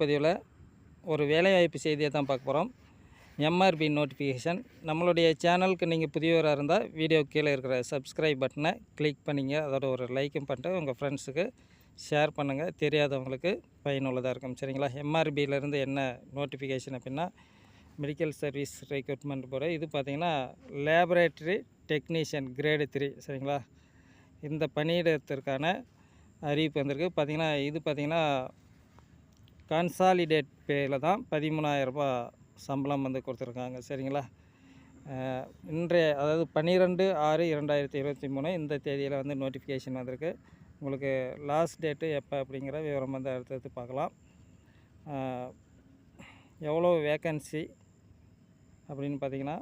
பதிவில் ஒரு வேலைவாய்ப்பு செய்தியை தான் பார்க்க போகிறோம் எம்ஆர்பி நோட்டிஃபிகேஷன் நம்மளுடைய சேனலுக்கு நீங்கள் புதியவராக இருந்தால் வீடியோ கீழே இருக்கிற சப்ஸ்கிரைப் பட்டனை கிளிக் பண்ணிங்க. அதோட ஒரு லைக்கும் பண்ணிட்டு உங்கள் ஃப்ரெண்ட்ஸுக்கு ஷேர் பண்ணுங்கள் தெரியாதவங்களுக்கு பயனுள்ளதாக இருக்கும். சரிங்களா? எம்ஆர்பியிலேருந்து என்ன நோட்டிஃபிகேஷன் அப்படின்னா மெடிக்கல் சர்வீஸ் ரெக்ரூட்மெண்ட் போட இது பார்த்திங்கன்னா லேபரேட்டரி டெக்னீஷியன் கிரேடு த்ரீ சரிங்களா? இந்த பணியிடத்திற்கான அறிவிப்பு வந்திருக்கு. பார்த்திங்கன்னா இது பார்த்திங்கன்னா கன்சாலிடேட் பேயில் தான் பதிமூணாயிரரூபா சம்பளம் வந்து கொடுத்துருக்காங்க. சரிங்களா? இன்றைய அதாவது பன்னிரெண்டு ஆறு இரண்டாயிரத்தி இருபத்தி மூணு இந்த தேதியில் வந்து நோட்டிஃபிகேஷன் வந்திருக்கு. உங்களுக்கு லாஸ்ட் டேட்டு எப்போ அப்படிங்கிற விவரம் வந்து அடுத்தடுத்து பார்க்கலாம். எவ்வளோ வேக்கன்சி அப்படின்னு பார்த்தீங்கன்னா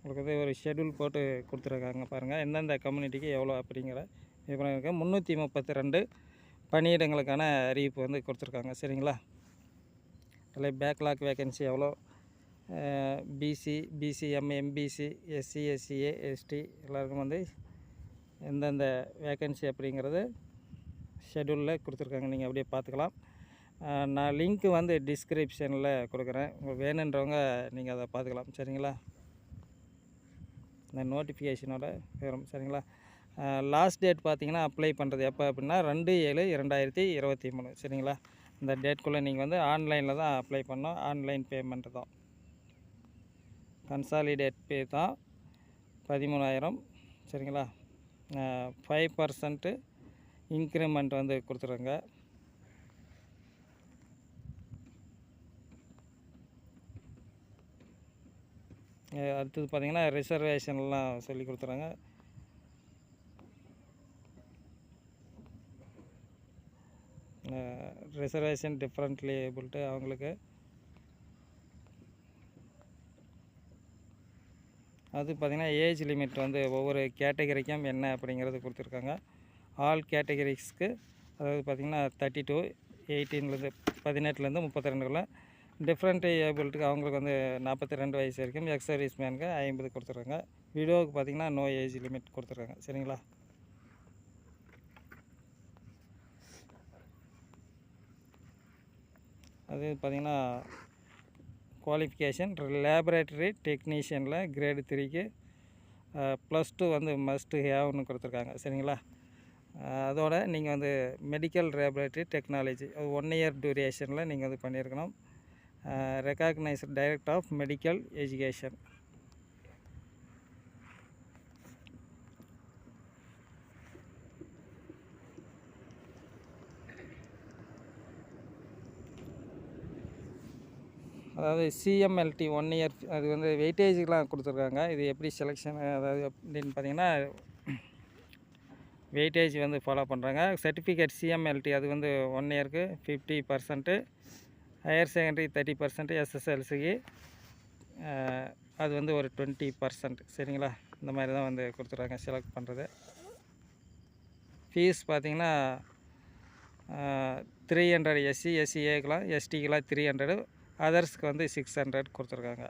உங்களுக்கு வந்து ஒரு ஷெட்யூல் போட்டு கொடுத்துருக்காங்க பாருங்கள் எந்தெந்த கம்யூனிட்டிக்கு எவ்வளோ அப்படிங்கிற விவரம் இருக்குது முந்நூற்றி முப்பத்தி ரெண்டு பணியிடங்களுக்கான அறிவிப்பு வந்து கொடுத்துருக்காங்க. சரிங்களா? இல்லை பேக்லாக் வேக்கன்சி எவ்வளோ? BC BCM MBC SC SCA ST எல்லாருக்கும் வந்து எந்தெந்த வேக்கன்சி அப்படிங்கிறது ஷெட்யூலில் கொடுத்துருக்காங்க. நீங்கள் அப்படியே பார்த்துக்கலாம். நான் லிங்க்கு வந்து டிஸ்கிரிப்ஷனில் கொடுக்குறேன். உங்களுக்கு வேணுன்றவங்க நீங்கள் அதை பார்த்துக்கலாம். சரிங்களா? இந்த நோட்டிஃபிகேஷனோட விவரம் சரிங்களா? லாஸ்ட் டேட் பார்த்தீங்கன்னா அப்ளை பண்ணுறது எப்போ அப்படின்னா ரெண்டு ஏழு இரண்டாயிரத்தி இருபத்தி மூணு. சரிங்களா? இந்த டேட்குள்ளே நீங்கள் வந்து ஆன்லைனில் தான் அப்ளை பண்ணோம் ஆன்லைன் பேமெண்ட் தான். கன்சாலிடேட் பே தான் பதிமூணாயிரம். சரிங்களா? ஃபைவ் பர்சன்ட்டு இன்க்ரிமெண்ட் வந்து கொடுத்துருங்க. அடுத்தது பார்த்திங்கன்னா ரிசர்வேஷன்லாம் சொல்லி கொடுத்துறாங்க ரிசர்வேஷன் டிஃப்ரெண்ட்லி ஏபிள்ட்டு அவங்களுக்கு. அது பார்த்திங்கன்னா ஏஜ் லிமிட் வந்து ஒவ்வொரு கேட்டகரிக்கும் என்ன அப்படிங்கிறது கொடுத்துருக்காங்க. ஆல் கேட்டகரிஸ்க்கு அதாவது பார்த்திங்கன்னா தேர்ட்டி டூ எயிட்டீன்லேருந்து பதினெட்டுலேருந்து முப்பத்தி ரெண்டுக்குள்ள டிஃப்ரெண்ட் ஏபிள்ட்டுக்கு அவங்களுக்கு வந்து நாற்பத்தி ரெண்டு வயசு வரைக்கும் எக்ஸ் சர்வீஸ் மேனுக்கு ஐம்பது கொடுத்துருக்காங்க. விடோவுக்கு பார்த்திங்கன்னா நோ ஏஜ் லிமிட் கொடுத்துருக்காங்க. சரிங்களா? அது பார்த்திங்கன்னா குவாலிஃபிகேஷன் லேபரேட்டரி டெக்னீஷியனில் கிரேடு த்ரீக்கு ப்ளஸ் டூ வந்து மஸ்ட்டு ஹேவ்னு கொடுத்துருக்காங்க. சரிங்களா? அதோட நீங்கள் வந்து மெடிக்கல் லேபரேட்டரி டெக்னாலஜி அது ஒன் இயர் டூரேஷனில் நீங்கள் வந்து பண்ணியிருக்கணும். Recognised direct of medical education அதாவது சிஎம்எல்டி ஒன் இயர் அது வந்து வெயிட்டேஜுக்கெலாம் கொடுத்துருக்காங்க. இது எப்படி செலெக்ஷன் அதாவது அப்படின்னு பார்த்தீங்கன்னா வெயிட்டேஜ் வந்து ஃபாலோ பண்ணுறாங்க சர்டிஃபிகேட் சிஎம்எல்டி அது வந்து ஒன் இயருக்கு fifty percent higher secondary thirty percent எஸ்எஸ்எல்சிக்கு அது வந்து ஒரு டுவெண்ட்டி பர்சன்ட் சரிங்களா? இந்த மாதிரி தான் வந்து கொடுத்துருக்காங்க செலக்ட் பண்ணுறது ஃபீஸ் பார்த்தீங்கன்னா த்ரீ ஹண்ட்ரட் எஸ்சி எஸ்சிஏக்கெலாம் எஸ்டிக்கெலாம் த்ரீ ஹண்ட்ரடு அதர்ஸ்க்கு வந்து சிக்ஸ் ஹண்ட்ரட் கொடுத்துருக்காங்க.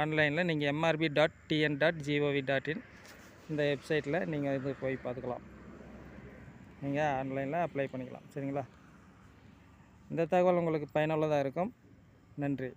ஆன்லைனில் நீங்கள் MRB dot TN dot GOV dot in இந்த வெப்சைட்டில் நீங்கள் இது போய் பார்த்துக்கலாம். நீங்கள் ஆன்லைனில் அப்ளை பண்ணிக்கலாம். சரிங்களா? இந்த தகவல் உங்களுக்கு பயனுள்ளதாக இருக்கும். நன்றி.